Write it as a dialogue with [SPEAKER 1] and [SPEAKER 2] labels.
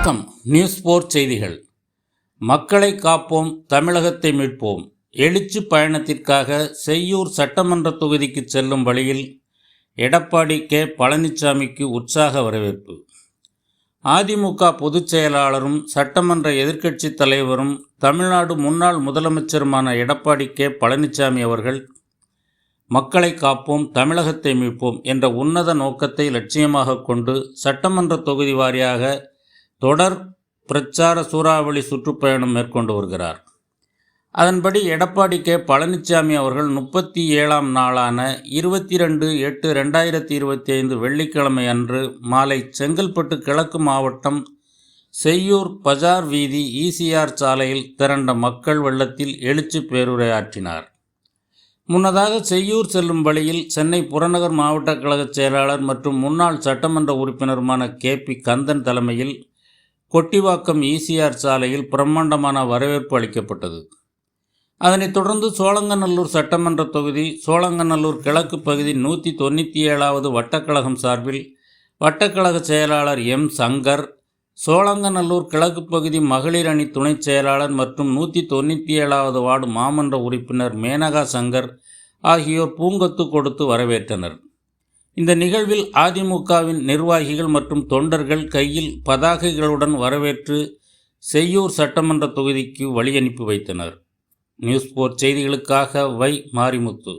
[SPEAKER 1] வணக்கம். நியூஸ் போர் செய்திகள். மக்களை காப்போம் தமிழகத்தை மீட்போம். எழுச்சி பயணத்திற்காக செய்யூர் சட்டமன்ற தொகுதிக்கு செல்லும் வழியில் எடப்பாடி கே. பழனிசாமிக்கு உற்சாக வரவேற்பு. அதிமுக பொதுச் செயலாளரும் சட்டமன்ற எதிர்க்கட்சித் தலைவரும் தமிழ்நாடு முன்னாள் முதலமைச்சருமான எடப்பாடி கே. பழனிசாமி அவர்கள் மக்களை காப்போம் தமிழகத்தை மீட்போம் என்ற உன்னத நோக்கத்தை லட்சியமாக கொண்டு சட்டமன்ற தொகுதி வாரியாக தொடர் பிரச்சார சூறாவளி சுற்றுப்பயணம் மேற்கொண்டு வருகிறார். அதன்படி எடப்பாடி கே. பழனிசாமி அவர்கள் முப்பத்தி ஏழாம் நாளான இருபத்தி ரெண்டு எட்டு ரெண்டாயிரத்தி இருபத்தி ஐந்து வெள்ளிக்கிழமை அன்று மாலை செங்கல்பட்டு கிழக்கு மாவட்டம் செய்யூர் பஜார் வீதி ஈசிஆர் சாலையில் திரண்ட மக்கள் வெள்ளத்தில் எழுச்சி பேருரையாற்றினார். முன்னதாக செய்யூர் செல்லும் வழியில் சென்னை புறநகர் மாவட்ட கழக செயலாளர் மற்றும் முன்னாள் சட்டமன்ற உறுப்பினருமான கே. பி. கந்தன் தலைமையில் கொட்டிவாக்கம் ஈசிஆர் சாலையில் பிரம்மாண்டமான வரவேற்பு அளிக்கப்பட்டது. அதனைத் தொடர்ந்து சோழங்கநல்லூர் சட்டமன்ற தொகுதி சோழங்கநல்லூர் கிழக்கு பகுதி நூற்றி தொண்ணூற்றி ஏழாவது வட்டக்கழகம் சார்பில் வட்டக்கழக செயலாளர் எம். சங்கர் சோழங்கநல்லூர் கிழக்கு பகுதி மகளிர் அணி துணைச் செயலாளர் மற்றும் நூற்றி தொண்ணூற்றி ஏழாவது வார்டு மாமன்ற உறுப்பினர் மேனகா சங்கர் ஆகியோர் பூங்கொத்து கொடுத்து வரவேற்றனர். இந்த நிகழ்வில் அதிமுகவின் நிர்வாகிகள் மற்றும் தொண்டர்கள் கையில் பதாகைகளுடன் வரவேற்று செய்யூர் சட்டமன்ற தொகுதிக்கு வழியனுப்பி வைத்தனர். நியூஸ் போர்ட் செய்திகளுக்காக வை மாரிமுத்து.